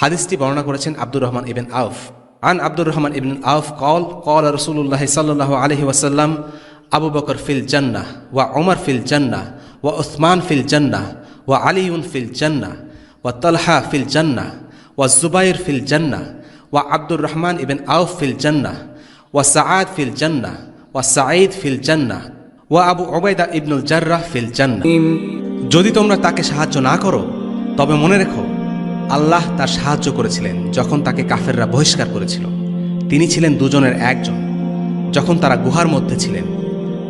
হাদিসটি বর্ণনা করেছেন আব্দুর রহমান ইবেন আউফ। আন আব্দুর রহমান ইবিন আউফ কল কল রসুল্লাহ সাল্লাহ আলহি ওয়াসাল্লাম, আবু বকর ফিল জান্নাহ, ওয়া ওমর ফিল জান্নাহ, ওয়া উসমান ফিল জান্নাহ, ওয়া আলিউন ফিল জান্নাহ, ওয়া তলহা ফিল জান্নাহ, ওয়া জুবাইর ফিল জান্নাহ, ওয়া আব্দুর রহমান ইবেন আউফ ফিল জান্নাহ, ওয়া সাআদ ফিল জান্নাহ, ওয়া সাঈদ ফিল জান্নাহ, ওয়া আবু ওবায়দা ইবনুল জার্রাহ ফিল জান্নাহ। যদি তোমরা তাকে সাহায্য না করো, তবে মনে রেখো আল্লাহ তার সাহায্য করেছিলেন যখন তাকে কাফেররা বহিষ্কার করেছিল। তিনি ছিলেন দুজনের একজন। যখন তারা গুহার মধ্যে ছিলেন,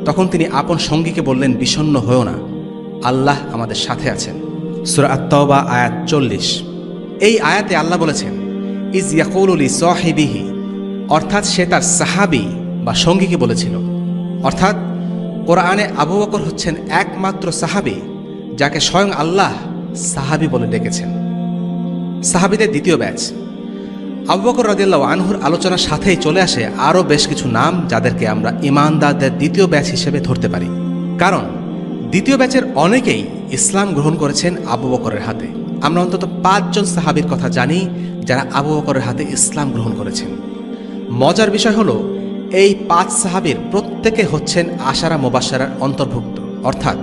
তখন তিনি আপন সঙ্গীকে বললেন, বিষণ্ণ হয়েও না। আল্লাহ আমাদের সাথে আছেন। সুরা আত্মবা আয়াত চল্লিশ। এই আয়াতে আল্লাহ বলেছেন, ইজ ইয়াকুলি সহিবিহি। অর্থাৎ সে তার সাহাবি বা সঙ্গীকে বলেছিল। অর্থাৎ কোরআনে আবু বকর হচ্ছেন একমাত্র সাহাবি, যাকে স্বয়ং আল্লাহ সাহাবি বলে ডেকেছেন। সাহাবিদের দ্বিতীয় ব্যাচ। আবু বকর রাদিয়াল্লাহু আনহুর আলোচনার সাথেই চলে আসে আরও বেশ কিছু নাম যাদেরকে আমরা ইমানদারদের দ্বিতীয় ব্যাচ হিসেবে ধরতে পারি। কারণ, দ্বিতীয় ব্যাচের অনেকেই ইসলাম গ্রহণ করেছেন আবু বকরের হাতে। আমরা অন্তত পাঁচজন সাহাবির কথা জানি যারা আবু বকরের হাতে ইসলাম গ্রহণ করেছেন। মজার বিষয় হলো, এই পাঁচ সাহাবীর প্রত্যেকে হচ্ছেন আশারা মোবাসারার অন্তর্ভুক্ত। অর্থাৎ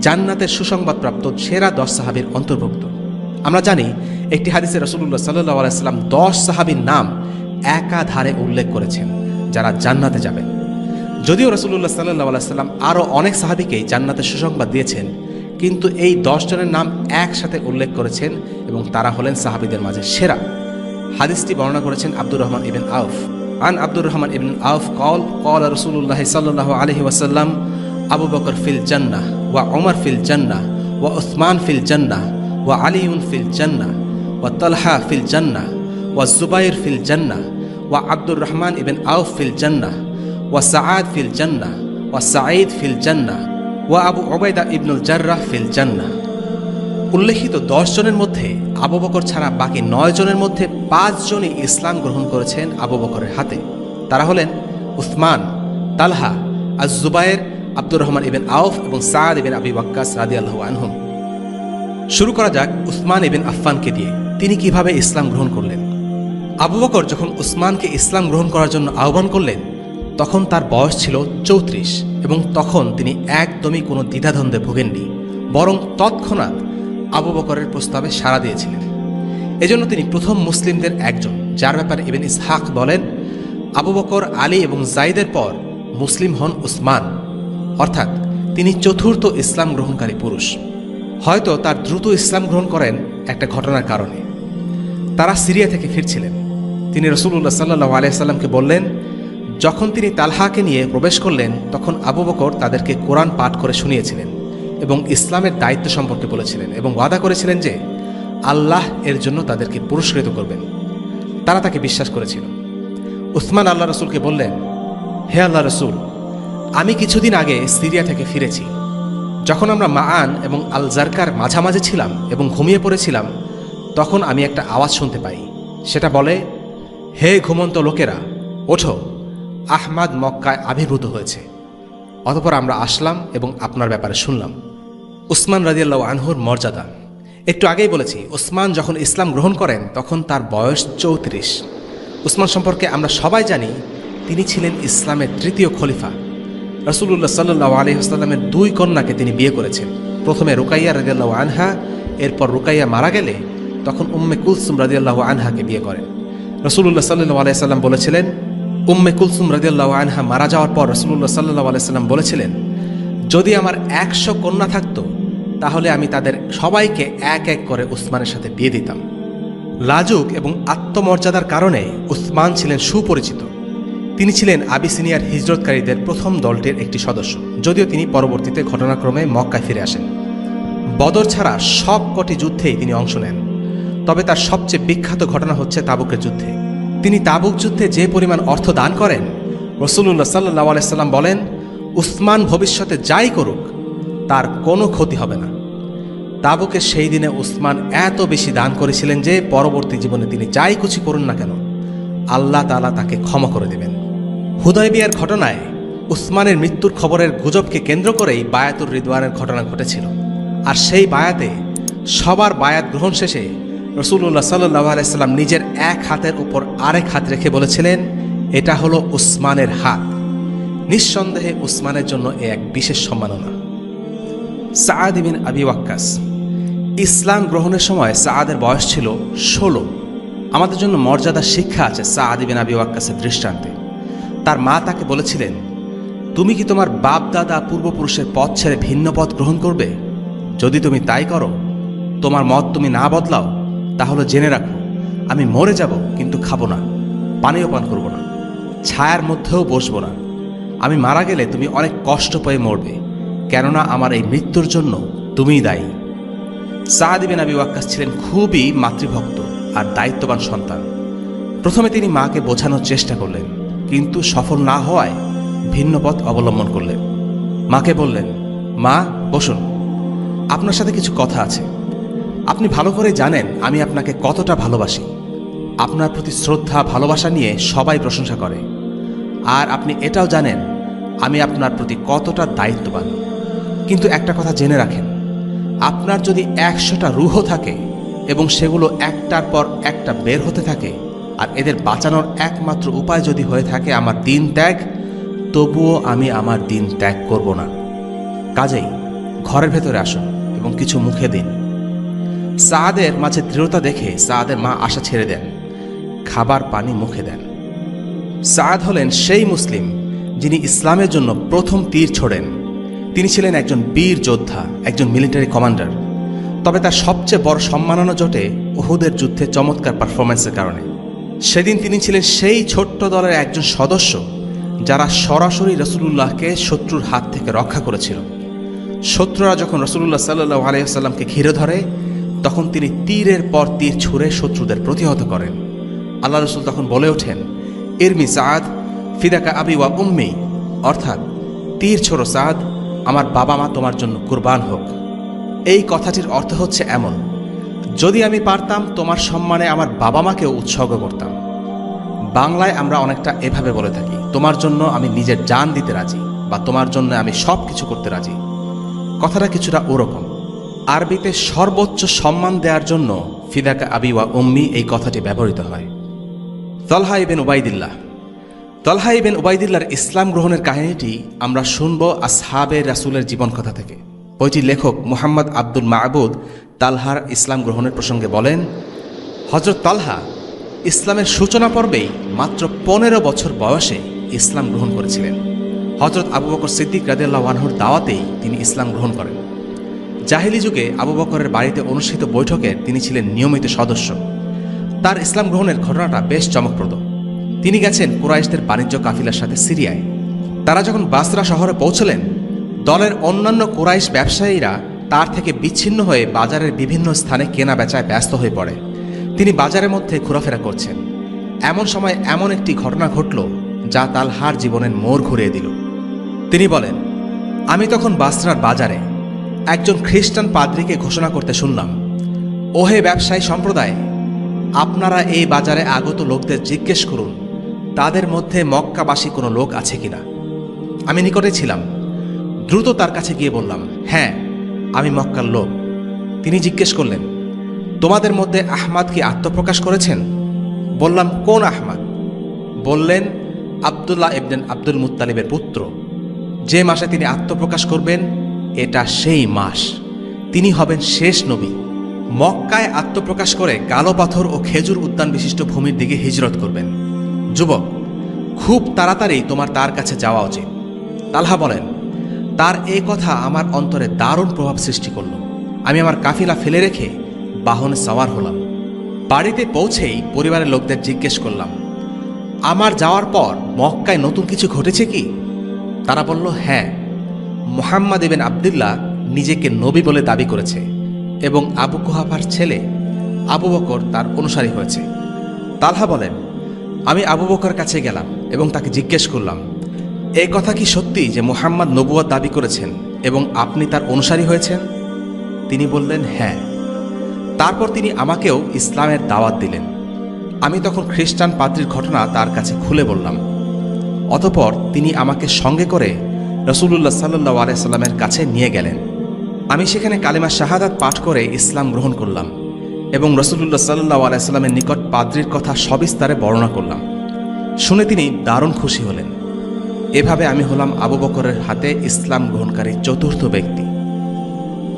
জান্নাতের সুসংবাদপ্রাপ্ত সেরা দশ সাহাবীর অন্তর্ভুক্ত। আমরা জানি একটি হাদিসে রসুল্লাহ সাল্লাহ আলাইসাল্লাম দশ সাহাবীর নাম একাধারে উল্লেখ করেছেন, যারা জান্নাতে যাবেন যদিও রসুল্লাহ সাল্লাহ আলাইসাল্লাম আরও অনেক সাহাবিকেই জান্নাতের সুসংবাদ দিয়েছেন, কিন্তু এই দশ জনের নাম একসাথে উল্লেখ করেছেন এবং তারা হলেন সাহাবিদের মাঝে সেরা। হাদিসটি বর্ণনা করেছেন আব্দুর রহমান ইবিন আউফ। আন আব্দুর রহমান ইবিন আউফ কল কল রসুল্লাহ সাল্লাহ আলহি ওয়াসাল্লাম, আবু বকর ফিল জান্নাহ, ওয়া ওমর ফিল জান্নাহ, ওয়া উসমান ফিল জান্নাহ, ওয়া আলিউন ফিল জান্নাহ। ওয়া তলহা ফিল জান্নাহ, ওয়া জুবাইর ফিল জান্নাহ, ওয়া আব্দুর রহমান ইবিন আউফ ফিল জান্নাহ, ওয়া সাআদ ফিল জান্নাহ, ওয়া সাঈদ ফিল জান্নাহ, ওয়া আবু ওবায়দা ইবনুল জার্রাহ ফিল জান্নাহ। উল্লেখিত দশ জনের মধ্যে আবু বকর ছাড়া বাকি নয় জনের মধ্যে পাঁচজনই ইসলাম গ্রহণ করেছেন আবু বকরের হাতে। তারা হলেন উসমান, তালহা আজ জুবায়ের আব্দুর রহমান ইবেন আউফ এবং সাদ ইবেন আবি ওয়াক্কাস রাদি আল্লাহ আনহুম। শুরু করা যাক উসমান ইবেন আফফানকে দিয়ে। তিনি কীভাবে ইসলাম গ্রহণ করলেন? আবু বকর যখন উসমানকে ইসলাম গ্রহণ করার জন্য আহ্বান করলেন, তখন তার বয়স ছিল চৌত্রিশ এবং তখন তিনি একদমই কোনো দ্বিধাদ্বন্দ্বে ভোগেননি, বরং তৎক্ষণাৎ আবু বকরের প্রস্তাবে সাড়া দিয়েছিলেন। এজন্য তিনি প্রথম মুসলিমদের একজন, যার ব্যাপারে ইবেন ইসহাক বলেন, আবু বকর, আলী এবং জাইদের পর মুসলিম হন উসমান। অর্থাৎ তিনি চতুর্থ ইসলাম গ্রহণকারী পুরুষ। হয়তো তার দ্রুত ইসলাম গ্রহণ করেন একটা ঘটনার কারণে। তারা সিরিয়া থেকে ফিরছিলেন। তিনি রসুল্লাহ সাল্লাহ আলিয়াল্লামকে বললেন, যখন তিনি তালহাকে নিয়ে প্রবেশ করলেন, তখন আবু বকর তাদেরকে কোরআন পাঠ করে শুনিয়েছিলেন এবং ইসলামের দায়িত্ব সম্পর্কে বলেছিলেন এবং ওয়াদা করেছিলেন যে, আল্লাহ এর জন্য তাদেরকে পুরস্কৃত করবেন। তারা তাকে বিশ্বাস করেছিল। উসমান আল্লাহ রসুলকে বললেন, হে আল্লাহ রসুল, আমি কিছুদিন আগে সিরিয়া থেকে ফিরেছি। যখন আমরা মাআন এবং আল জারকার মাঝামাঝি ছিলাম এবং ঘুমিয়ে পড়েছিলাম তখন আমি একটা আওয়াজ শুনতে পাই। সেটা বলে, হে ঘুমন্ত লোকেরা, ওঠো। আহমাদ মক্কায় আবির্ভূত হয়েছে। অতপর আমরা আসলাম এবং আপনার ব্যাপারে শুনলাম। উসমান রাজিয়াল্লাহ আনহুর মর্যাদা। একটু আগেই বলেছি, উসমান যখন ইসলাম গ্রহণ করেন, তখন তার বয়স চৌত্রিশ। উসমান সম্পর্কে আমরা সবাই জানি, তিনি ছিলেন ইসলামের তৃতীয় খলিফা। রসুল্লাহ সাল্লু আলহিহাস্লামের দুই কন্যাকে তিনি বিয়ে করেছেন। প্রথমে রুকাইয়া রাজিয়াল্লাহ আনহা, এরপর রুকাইয়া মারা গেলে তখন উম্মে কুলসুম রাজিয়াল্লাহ আনহাকে বিয়ে করেন। রসুল্লাহ সাল্লু আলাইসাল্লাম বলেছিলেন, উম্মে কুলসুম রাজিয়াল্লাহ আনহা মারা যাওয়ার পর রসুল্লাহ সাল্লাহ আলাইসাল্লাম বলেছিলেন, যদি আমার একশো কন্যা থাকতো, তাহলে আমি তাদের সবাইকে এক এক করে উসমানের সাথে বিয়ে দিতাম। লাজুক এবং আত্মমর্যাদার কারণে উসমান ছিলেন সুপরিচিত। তিনি ছিলেন আবিসিনিয়ার হিজরতকারীদের প্রথম দলটির একটি সদস্য, যদিও তিনি পরবর্তীতে ঘটনাক্রমে মক্কায় ফিরে আসেন। বদর ছাড়া সব কটি যুদ্ধেই তিনি অংশ নেন। তবে তার সবচেয়ে বিখ্যাত ঘটনা হচ্ছে তাবুকের যুদ্ধে। তিনি তাবুক যুদ্ধে যে পরিমাণ অর্থ দান করেন রসুল্লাহ সাল্লাহ আলাইসাল্লাম বলেন, উসমান ভবিষ্যতে যাই করুক, তার কোনো ক্ষতি হবে না। তাবুকে সেই দিনে উসমান এত বেশি দান করেছিলেন যে পরবর্তী জীবনে তিনি যাই কিছু করুন না কেন, আল্লাহ তালা তাকে ক্ষমা করে দেবেন। হুদয় বিয়ার ঘটনায় উসমানের মৃত্যুর খবরের গুজবকে কেন্দ্র করেই বায়াতুর রিদওয়ানের ঘটনা ঘটেছিল। আর সেই বায়াতে সবার বায়াত গ্রহণ শেষে রসুল্লাহ সাল্লাহ আলাইসাল্লাম নিজের এক হাতের উপর আরেক হাত রেখে বলেছিলেন, এটা হলো উসমানের হাত। নিঃসন্দেহে উসমানের জন্য এ এক বিশেষ সম্মাননা। সাদ বিন আবি ওয়াক্কাস, ইসলাম গ্রহণের সময় সাদের বয়স ছিল ষোলো। আমাদের জন্য মর্যাদার শিক্ষা আছে সাদ বিন আবি ওয়াক্কাসের দৃষ্টান্তে। তার মা তাকে বলেছিলেন, তুমি কি তোমার বাপ দাদা পূর্বপুরুষের পথ ছেড়ে ভিন্ন পথ গ্রহণ করবে? যদি তুমি তাই করো, তোমার মত তুমি না বদলাও তাহলে জেনে রাখো, আমি মরে যাব, কিন্তু খাব না, পানীয় পান করব না, ছায়ার মধ্যেও বসবো না। আমি মারা গেলে তুমি অনেক কষ্ট পেয়ে মরবে, কেননা আমার এই মৃত্যুর জন্য তুমিই দায়ী। সাহাদিবেন আবি ওয়াক্কাস ছিলেন খুবই মাতৃভক্ত আর দায়িত্ববান সন্তান। প্রথমে তিনি মাকে বোঝানোর চেষ্টা করলেন, কিন্তু সফল না হওয়ায় ভিন্ন পথ অবলম্বন করলেন। মাকে বললেন, মা, বসুন, আপনার সাথে কিছু কথা আছে। আপনি ভালো করে জানেন আমি আপনাকে কতটা ভালোবাসি। আপনার প্রতি শ্রদ্ধা, ভালোবাসা নিয়ে সবাই প্রশংসা করে। আর আপনি এটাও জানেন, আমি আপনার প্রতি কতটা দায়িত্ববান। কিন্তু একটা কথা জেনে রাখেন, আপনার যদি একশোটা রুহ থাকে এবং সেগুলো একটার পর একটা বের হতে থাকে, আর এদের বাঁচানোর একমাত্র উপায় যদি হয়ে থাকে আমার দিন ত্যাগ, তবুও আমি আমার দিন ত্যাগ করব না। কাজেই ঘরের ভেতরে আসুন এবং কিছু মুখে দিন। সাদের মাঝে দৃঢ়তা দেখে সাদের মা আশা ছেড়ে দেন, খাবার পানি মুখে দেন। সাদ হলেন সেই মুসলিম যিনি ইসলামের জন্য প্রথম তীর ছোড়েন। তিনি ছিলেন একজন বীর যোদ্ধা, একজন মিলিটারি কমান্ডার। তবে তার সবচেয়ে বড় সম্মাননা জোটে ওহুদের যুদ্ধে চমৎকার পারফরমেন্সের কারণে। সেদিন তিনি ছিলেন সেই ছোট্ট দলের একজন সদস্য, যারা সরাসরি রসুলুল্লাহকে শত্রুর হাত থেকে রক্ষা করেছিল। শত্রুরা যখন রসুল্লাহ সাল্লু আলাইসাল্লামকে ঘিরে ধরে তখন তিনি তীরের পর তীর ছুঁড়ে শত্রুদের প্রতিহত করেন। আল্লাহ রসুল তখন বলে ওঠেন ইরমি সাদ ফিদাকা আবি ওয়া উম্মি, অর্থাৎ তীর ছোড়ো সাদ আমার বাবা মা তোমার জন্য কুরবান হোক। এই কথাটির অর্থ হচ্ছে এমন, যদি আমি পারতাম, তোমার সম্মানে আমার বাবা মাকেও উৎসর্গ করতাম। বাংলায় আমরা অনেকটা এভাবে বলে থাকি, তোমার জন্য আমি নিজের জান দিতে রাজি বা তোমার জন্য আমি সব কিছু করতে রাজি। কথাটা কিছুটা ওরকম। আরবিতে সর্বোচ্চ সম্মান দেওয়ার জন্য ফিদাকা আবি ওয়া উম্মি এই কথাটি ব্যবহৃত হয়। তলহা ইবেন ওবায়দিল্লাহ তলহা ইবেন ওবায়দিল্লার ইসলাম গ্রহণের কাহিনীটি আমরা শুনব আসহাবে রাসুলের জীবন কথা থেকে। বইটির লেখক মোহাম্মদ আব্দুল মাহবুদ তালহার ইসলাম গ্রহণের প্রসঙ্গে বলেন হজরত তালহা ইসলামের সূচনা পর্বেই মাত্র পনেরো বছর বয়সে ইসলাম গ্রহণ করেছিলেন। হজরত আবু বকর সিদ্দিক রাদিয়াল্লাহ আনহুর দাওয়াতেই তিনি ইসলাম গ্রহণ করেন। জাহিলি যুগে আবু বকরের বাড়িতে অনুষ্ঠিত বৈঠকে তিনি ছিলেন নিয়মিত সদস্য। তার ইসলাম গ্রহণের ঘটনাটা বেশ চমকপ্রদ। তিনি গেছেন কুরাইশদের বাণিজ্য কাফিলার সাথে সিরিয়ায়। তারা যখন বাসরা শহরে পৌঁছলেন, দলের অন্যান্য কুরাইশ ব্যবসায়ীরা তার থেকে বিচ্ছিন্ন হয়ে বাজারের বিভিন্ন স্থানে কেনা বেচায় ব্যস্ত হয়ে পড়ে। তিনি বাজারের মধ্যে ঘোরাফেরা করছেন। এমন সময় এমন একটি ঘটনা ঘটল যা তালহার জীবনের মোড় ঘুরিয়ে দিল। তিনি বলেন, আমি তখন বাসরার বাজারে একজন খ্রিস্টান পাদ্রীকে ঘোষণা করতে শুনলাম, ওহে ব্যবসায়ী সম্প্রদায়, আপনারা এই বাজারে আগত লোকদের জিজ্ঞেস করুন, তাদের মধ্যে মক্কাবাসী কোনো লোক আছে কিনা? আমি নিকটে ছিলাম, দ্রুত তার কাছে গিয়ে বললাম হ্যাঁ আমি মক্কার লোক। তিনি জিজ্ঞেস করলেন, তোমাদের মধ্যে আহমাদ কি আত্মপ্রকাশ করেছেন? বললাম, কোন আহমাদ? বললেন, আবদুল্লাহ ইবনেন আব্দুল মুত্তালিবের পুত্র। যে মাসে তিনি আত্মপ্রকাশ করবেন এটা সেই মাস। তিনি হবেন শেষ নবী। মক্কায় আত্মপ্রকাশ করে কালো পাথর ও খেজুর উদ্যান বিশিষ্ট ভূমির দিকে হিজরত করবেন। যুবক, খুব তাড়াতাড়ি তোমার তার কাছে যাওয়া উচিত। তালহা বলেন, তার এই কথা আমার অন্তরে দারুণ প্রভাব সৃষ্টি করল। আমি আমার কাফিলা ফেলে রেখে বাহনে সওয়ার হলাম। বাড়িতে পৌঁছেই পরিবারের লোকদের জিজ্ঞেস করলাম, আমার যাওয়ার পর মক্কায় নতুন কিছু ঘটেছে কি? তারা বলল হ্যাঁ মোহাম্মদ ইবেন আবদুল্লাহ নিজেকে নবী বলে দাবি করেছে এবং আবু কুহাফার ছেলে আবু বকর তার অনুসারী হয়েছে। তালহা বলেন, আমি আবু বকর কাছে গেলাম এবং তাকে জিজ্ঞেস করলাম এই কথা কি সত্যি যে মোহাম্মদ নবুয়াদ দাবি করেছেন এবং আপনি তার অনুসারী হয়েছেন? তিনি বললেন হ্যাঁ। তারপর তিনি আমাকেও ইসলামের দাওয়াত দিলেন। আমি তখন খ্রিস্টান পাদ্রির ঘটনা তার কাছে খুলে বললাম। অতপর তিনি আমাকে সঙ্গে করে রসুল্লাহ সাল্লু আলাইসাল্লামের কাছে নিয়ে গেলেন। আমি সেখানে কালিমা শাহাদাত পাঠ করে ইসলাম গ্রহণ করলাম এবং রসুল্লাহ সাল্লাহ আলাইস্লামের নিকট পাদ্রির কথা সবিস্তারে বর্ণনা করলাম। শুনে তিনি দারুণ খুশি হলেন। এভাবে আমি হলাম আবু বকরের হাতে ইসলাম গ্রহণকারী চতুর্থ ব্যক্তি।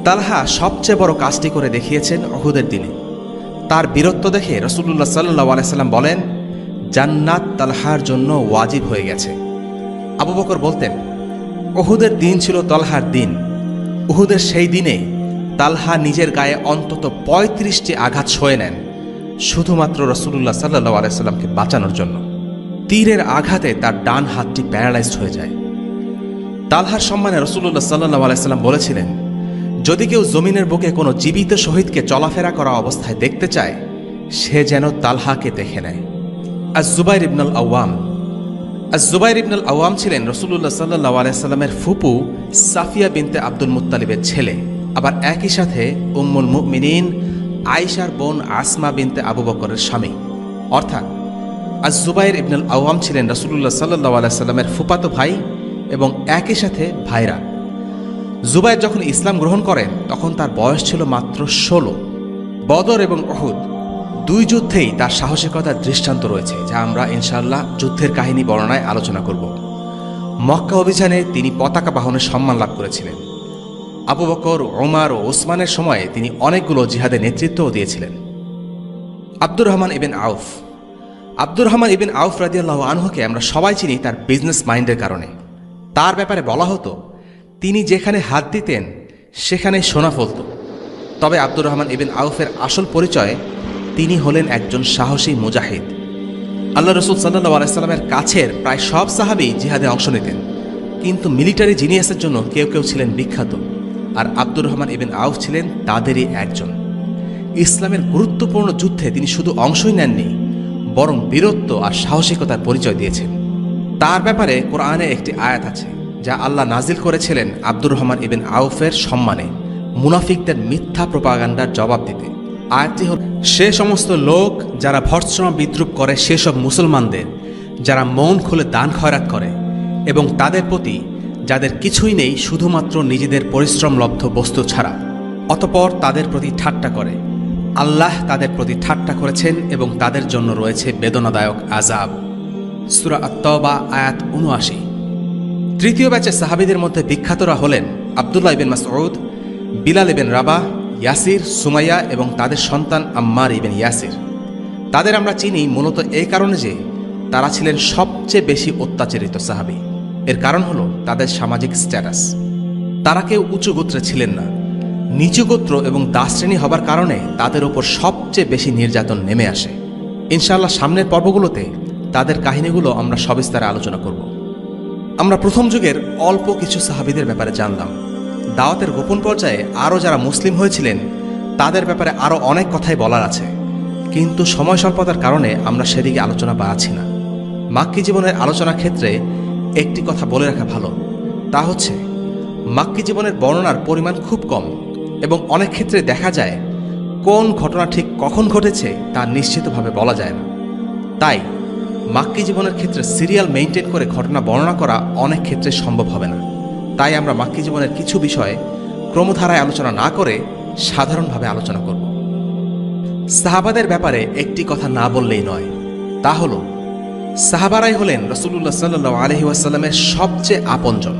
তালহা সবচেয়ে বড় কাজটি করে দেখিয়েছেন অহুদের দিনে। তার বীরত্ব দেখে রসুল্লাহ সাল্লাহ আলাইসাল্লাম বলেন, জান্নাত তালহার জন্য ওয়াজিব হয়ে গেছে। আবু বকর বলতেন ওহুদের দিন ছিল তলহার দিন। উহুদের সেই দিনে তালহা নিজের গায়ে অন্তত পঁয়ত্রিশটি আঘাত সয়ে নেন, শুধুমাত্র রসুল্লাহ সাল্লাহ আলাইসাল্লামকে বাঁচানোর জন্য। তীরের আঘাতে তার ডান হাতটি প্যারালাইজড হয়ে যায়। তালহার সম্মানে রসুল্লাহ সাল্লাহ আলাইসাল্লাম বলেছিলেন, যদি কেউ জমিনের বুকে কোনো জীবিত শহীদকে চলাফেরা করা অবস্থায় দেখতে চায়, সে যেন তালহাকে দেখে নেয়। আজ জুবাইর ইবনুল আওয়াম জুবাইর ইবনুল আওয়াম ছিলেন রসুল্লাহ সাল্লাহ আলাইস্লামের ফুপু সাফিয়া বিনতে আব্দুল মুত্তালিবের ছেলে। আবার একই সাথে উম্মুল মুমিনিন আয়েশার বোন আসমা বিনতে আবু বকরের স্বামী। অর্থাৎ, আজ জুবাইর ইবনুল আওয়াম ছিলেন রসুল্লাহ সাল্লাহ আলাইস্লামের ফুপাতো ভাই এবং একই সাথে ভাইরা। জুবাইর যখন ইসলাম গ্রহণ করেন, তখন তার বয়স ছিল মাত্র ষোলো। বদর এবং অহুদ দুই যুদ্ধেই তার সাহসিকতার দৃষ্টান্ত রয়েছে, যা আমরা ইনশাল্লাহ যুদ্ধের কাহিনী বর্ণনায় আলোচনা করব। মক্কা অভিযানে তিনি পতাকা বাহনের সম্মান লাভ করেছিলেন। আবু বকর ওমার ও ওসমানের সময়ে তিনি অনেকগুলো জিহাদের নেতৃত্বও দিয়েছিলেন। আব্দুর রহমান ইবেন আউফ। আব্দুর রহমান ইবিন আউফ রাদিয়াল্লাহ আনহুকে আমরা সবাই চিনি তার বিজনেস মাইন্ডের কারণে। তার ব্যাপারে বলা হতো, তিনি যেখানে হাত দিতেন সেখানে সোনা ফলত। তবে আব্দুর রহমান ইবিন আউফের আসল পরিচয় তিনি হলেন একজন সাহসী মুজাহিদ। আল্লাহ রসুল সাল্লাহ আলাইস্লামের কাছের প্রায় সব সাহাবি জিহাদে অংশ নিতেন। কিন্তু মিলিটারি জিনিয়াসের জন্য কেউ কেউ ছিলেন বিখ্যাত, আর আব্দুর রহমান ইবিন আউফ ছিলেন তাদেরই একজন। ইসলামের গুরুত্বপূর্ণ যুদ্ধে তিনি শুধু অংশই নেননি, বরং বীরত্ব আর সাহসিকতার পরিচয় দিয়েছেন। তার ব্যাপারে কোরআনে একটি আয়াত আছে, যা আল্লাহ নাজিল করেছিলেন আব্দুর রহমান ইবিন আউফের সম্মানে। মুনাফিকদের মিথ্যা প্রপাগান্ডার জবাব দিতে। আয়াতটি হল, সে সমস্ত লোক যারা ভর্ৎসনা বিদ্রুপ করে সেসব মুসলমানদের, যারা মন খুলে দান খয়রাত করে এবং তাদের প্রতি, যাদের কিছুই নেই শুধুমাত্র নিজেদের পরিশ্রমলব্ধ বস্তু ছাড়া, অতপর তাদের প্রতি ঠাট্টা করে। আল্লাহ তাদের প্রতি ঠাট্টা করেছেন এবং তাদের জন্য রয়েছে বেদনাদায়ক আজাব সুরা আত্তবা আয়াত উনআশি তৃতীয় ব্যাচে সাহাবিদের মধ্যে বিখ্যাতরা হলেন আবদুল্লাহ ইবেন মাসউদ, বিলাল ইবেন রাবা ইয়াসির, সুমাইয়া এবং তাদের সন্তান আম্মার ইবেন ইয়াসির। তাদের আমরা চিনি মূলত এই কারণে যে তারা ছিলেন সবচেয়ে বেশি অত্যাচারিত সাহাবি। এর কারণ হলো তাদের সামাজিক স্ট্যাটাস। তারা কেউ উঁচু গোত্রে ছিলেন না। নিচু গোত্র এবং দাস শ্রেণি হবার কারণে তাদের ওপর সবচেয়ে বেশি নির্যাতন নেমে আসে। ইনশাআল্লাহ সামনের পর্বগুলোতে তাদের কাহিনীগুলো আমরা সবিস্তারে আলোচনা করব। আমরা প্রথম যুগের অল্প কিছু সাহাবিদের ব্যাপারে জানলাম। দাওয়াতের গোপন পর্যায়ে আরও যারা মুসলিম হয়েছিলেন, তাদের ব্যাপারে আরও অনেক কথাই বলার আছে। কিন্তু সময় স্বল্পতার কারণে আমরা সেদিকে আলোচনা বাড়াচ্ছি না। মাক্কি জীবনের আলোচনার ক্ষেত্রে একটি কথা বলে রাখা ভালো। তা হচ্ছে, মাক্কি জীবনের বর্ণনার পরিমাণ খুব কম এবং অনেক ক্ষেত্রে দেখা যায়, কোন ঘটনা ঠিক কখন ঘটেছে তা নিশ্চিতভাবে বলা যায় না। তাই, মাক্কি জীবনের ক্ষেত্রে সিরিয়াল মেনটেন করে ঘটনা বর্ণনা করা অনেক ক্ষেত্রে সম্ভব হবে না। তাই আমরা মাক্কি জীবনের কিছু বিষয়ে ক্রমধারায় আলোচনা না করে সাধারণভাবে আলোচনা করব। সাহাবাদের ব্যাপারে একটি কথা না বললেই নয়। তা হল, সাহাবারাই হলেন রসুল্লাহ সাল্লু আলহি ওয়াসাল্লামের সবচেয়ে আপনজন।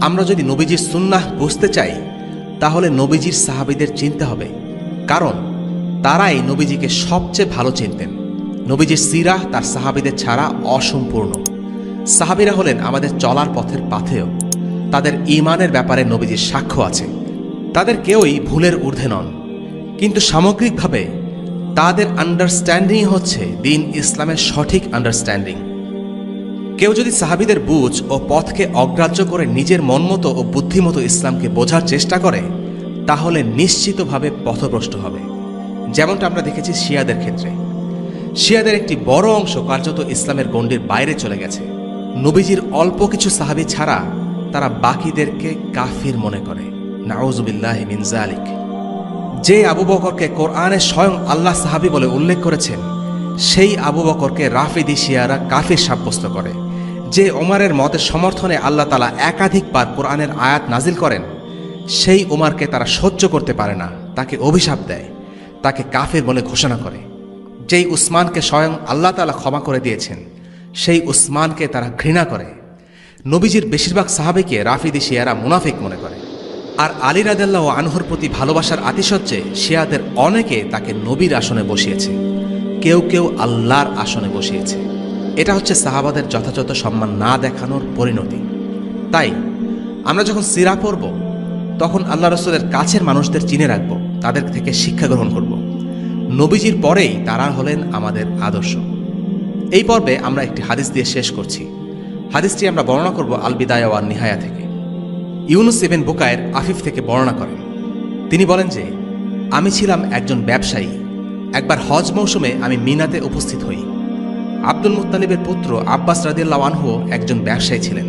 আমরা যদি নবীজির সুন্নাহ বুঝতে চাই, তাহলে নবীজির সাহাবিদের চিনতে হবে। কারণ, তারাই নবীজিকে সবচেয়ে ভালো চিনতেন। নবীজির সিরা তার সাহাবিদের ছাড়া অসম্পূর্ণ। সাহাবিরা হলেন আমাদের চলার পথের পাথেয়। তাদের ইমানের ব্যাপারে নবীজির সাক্ষ্য আছে। তাদের কেউই ভুলের ঊর্ধ্বে নন। কিন্তু সামগ্রিকভাবে তাদের আন্ডারস্ট্যান্ডিং হচ্ছে দিন ইসলামের সঠিক আন্ডারস্ট্যান্ডিং কেউ যদি সাহাবিদের বুঝ ও পথকে অগ্রাহ্য করে নিজের মনমতো ও বুদ্ধিমতো ইসলামকে বোঝার চেষ্টা করে, তাহলে নিশ্চিতভাবে পথভ্রষ্ট হবে। যেমনটা আমরা দেখেছি শিয়াদের ক্ষেত্রে। শিয়াদের একটি বড় অংশ কার্যত ইসলামের গণ্ডির বাইরে চলে গেছে। নবীজির অল্প কিছু সাহাবি ছাড়া তারা বাকিদেরকে কাফির মনে করে। নাউজুবিল্লাহ যে আবু বকরকে কোরআনে স্বয়ং আল্লাহ সাহাবি বলে উল্লেখ করেছেন, সেই আবু বকরকে রাফিদি শিয়ারা কাফির সাব্যস্ত করে। যে ওমারের মতের সমর্থনে আল্লাহ তালা একাধিকবার কোরআনের আয়াত নাজিল করেন, সেই ওমারকে তারা সহ্য করতে পারে না, তাকে অভিশাপ দেয়, তাকে কাফের বলে ঘোষণা করে। যেই উসমানকে স্বয়ং আল্লাহ তালা ক্ষমা করে দিয়েছেন, সেই উসমানকে তারা ঘৃণা করে। নবীজির বেশিরভাগ সাহাবেকে রাফিদি শিয়ারা মুনাফিক মনে করে। আর আলী রাদেল্লাহ ও আনহর প্রতি ভালোবাসার আতিশয্যে শিয়াদের অনেকে তাকে নবীর আসনে বসিয়েছে। কেউ কেউ আল্লাহর আসনে বসিয়েছে। এটা হচ্ছে সাহাবাদের যথাযথ সম্মান না দেখানোর পরিণতি। তাই আমরা যখন সিরা পড়ব, তখন আল্লাহ রসুলের কাছের মানুষদের চিনে রাখব, তাদের থেকে শিক্ষা গ্রহণ করব। নবীজির পরেই তারা হলেন আমাদের আদর্শ। এই পর্বে আমরা একটি হাদিস দিয়ে শেষ করছি। হাদিসটি আমরা বর্ণনা করব আল বিদায়া নিহায়া থেকে। ইউনুস ইবেন বুকায়ের আফিফ থেকে বর্ণনা করেন, তিনি বলেন যে, আমি ছিলাম একজন ব্যবসায়ী। একবার হজ মৌসুমে আমি মিনাতে উপস্থিত হই। আব্দুল মুত্তালিবের পুত্র আব্বাস রাদিল্লাহ আনহু একজন ব্যবসায়ী ছিলেন।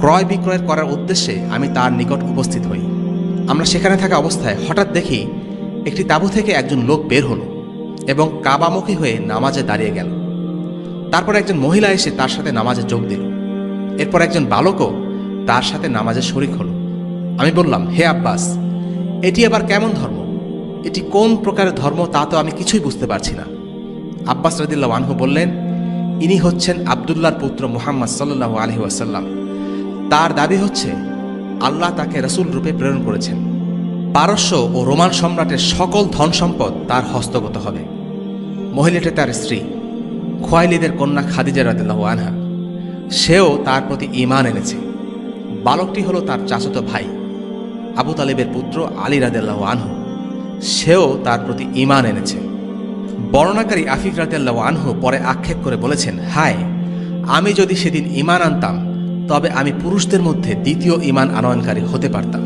ক্রয় বিক্রয় করার উদ্দেশ্যে আমি তার নিকট উপস্থিত হই। আমরা সেখানে থাকা অবস্থায় হঠাৎ দেখি একটি তাঁবু থেকে একজন লোক বের হলো এবং কাবামুখী হয়ে নামাজে দাঁড়িয়ে গেল। তারপর একজন মহিলা এসে তার সাথে নামাজে যোগ দিল। এরপর একজন বালকও তার সাথে নামাজে শরিক হলো। আমি বললাম, হে আব্বাস, এটি আবার কেমন ধর্ম? এটি কোন প্রকারের ধর্ম তা তো আমি কিছুই বুঝতে পারছি না। আব্বাস রদিল্লা আনহু বললেন, ইনি হচ্ছেন আবদুল্লাহর পুত্র মুহাম্মদ সাল্লু আলহি ওয়াসাল্লাম। তার দাবি হচ্ছে, আল্লাহ তাকে রসুল রূপে প্রেরণ করেছেন। পারস্য ও রোমান সম্রাটের সকল ধন সম্পদ তার হস্তগত হবে। মহিলাটি তার স্ত্রী। খোয়াইলিদের কন্যা খাদিজা রাদিল্লাহু আনহা, সেও তার প্রতি ঈমান এনেছে। বালকটি হলো তার চাচাতো ভাই। আবু তালেবের পুত্র আলী রাদিল্লাহু আনহু, সেও তার প্রতি ঈমান এনেছে। বর্ণাকারী আফিফ রাদিল্লাহ আনহু পরে আক্ষেপ করে বলেছেন, হায়, আমি যদি সেদিন ঈমান আনতাম, তবে আমি পুরুষদের মধ্যে দ্বিতীয় ইমান আনয়নকারী হতে পারতাম।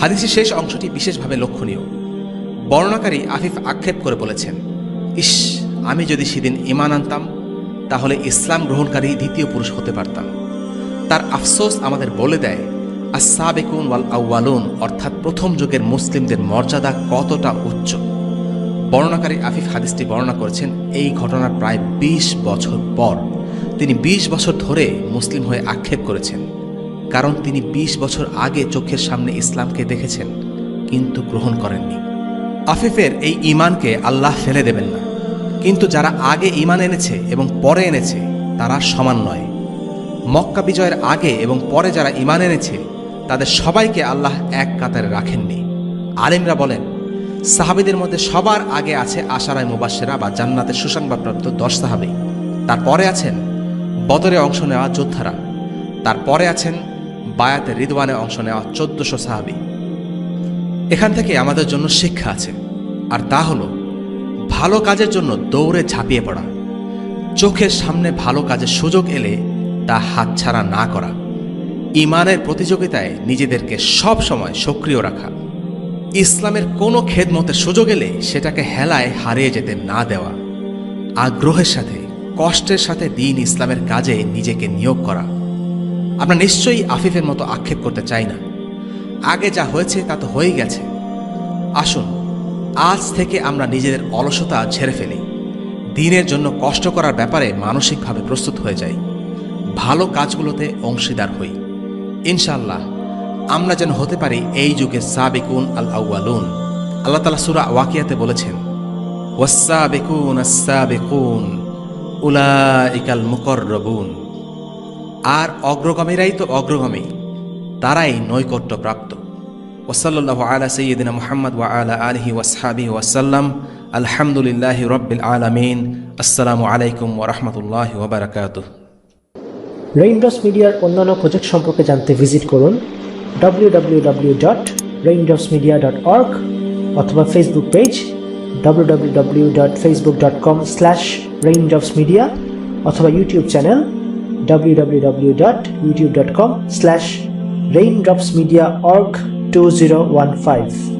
হাদিসের শেষ অংশটি বিশেষভাবে লক্ষণীয়। বর্ণাকারী আফিফ আক্ষেপ করে বলেছেন, ইস আমি যদি সেদিন ইমান আনতাম, তাহলে ইসলাম গ্রহণকারী দ্বিতীয় পুরুষ হতে পারতাম। তার আফসোস আমাদের বলে দেয় আসাবেকুন ওয়াল আউ্বালুন অর্থাৎ প্রথম যুগের মুসলিমদের মর্যাদা কতটা উচ্চ? বর্ণনাকারী আফিফ হাদিসটি বর্ণনা করেছেন, এই ঘটনার প্রায় ২০ বছর পর। তিনি ২০ বছর ধরে মুসলিম হয়ে আক্ষেপ করেছেন, কারণ তিনি ২০ বছর আগে চোখের সামনে ইসলামকে দেখেছেন, কিন্তু গ্রহণ করেননি। আফিফের এই ইমানকে আল্লাহ ফেলে দেবেন না। কিন্তু যারা আগে ইমান এনেছে এবং পরে এনেছে, তারা সমান নয়। মক্কা বিজয়ের আগে এবং পরে যারা ইমান এনেছে, তাদের সবাইকে আল্লাহ এক কাতারে রাখেননি। আলিমরা বলেন, সাহাবিদের মধ্যে সবার আগে আছে আশারায় মুবাসেরা বা জান্নাতের সুসংবাদপ্রাপ্ত দশ সাহাবি। তারপরে আছেন বদরে অংশ নেওয়া যোদ্ধারা। তারপরে আছেন বায়াতে রিদওয়ানে অংশ নেওয়া চোদ্দশো সাহাবি। এখান থেকে আমাদের জন্য শিক্ষা আছে। আর তা হলো ভালো কাজের জন্য দৌড়ে ঝাঁপিয়ে পড়া। চোখের সামনে ভালো কাজের সুযোগ এলে তা হাতছাড়া না করা। ইমানের প্রতিযোগিতায় নিজেদেরকে সব সময় সক্রিয় রাখা। ইসলামের কোনো খেদমতের সুযোগ এলে সেটাকে হেলায় হারিয়ে যেতে না দেওয়া। আগ্রহের সাথে, কষ্টের সাথে দিন ইসলামের কাজে নিজেকে নিয়োগ করা। আমরা নিশ্চয়ই আফিফের মতো আক্ষেপ করতে চাই না। আগে যা হয়েছে তা তো হয়ে গেছে। আসুন আজ থেকে আমরা নিজেদের অলসতা ঝেড়ে ফেলি। দিনের জন্য কষ্ট করার ব্যাপারে মানসিকভাবে প্রস্তুত হয়ে যাই। ভালো কাজগুলোতে অংশীদার হই। ইনশাল্লাহ আমরা যেন হতে পারি এই যুগে সাবিকুন আল আউয়ালুন আল্লাহ তালা সুরা ওয়াকিয়াতে বলেছেন উলাইকাল আর অগ্রগামীরাই তো অগ্রগামী, তারাই নৈকট্য প্রাপ্ত। ওসল্লাহ আলা সৈয়দিনা মোহাম্মদ ওয়া আলা আলহি ওয়াসহাবি ওয়াসাল্লাম আলহামদুলিল্লাহ রব্বিল আলমিন। আসসালামু আলাইকুম ওরহমতুল্লাহ ওবরাকাতুহ রেইনড্রপস মিডিয়ার অন্যান্য প্রজেক্ট সম্পর্কে জানতে ভিজিট করুন www.raindropsmedia.org অথবা ফেসবুক পেজ www.facebook.com/raindropsmedia অথবা ইউটিউব চ্যানেল www.youtube.com/raindropsmediaorg2015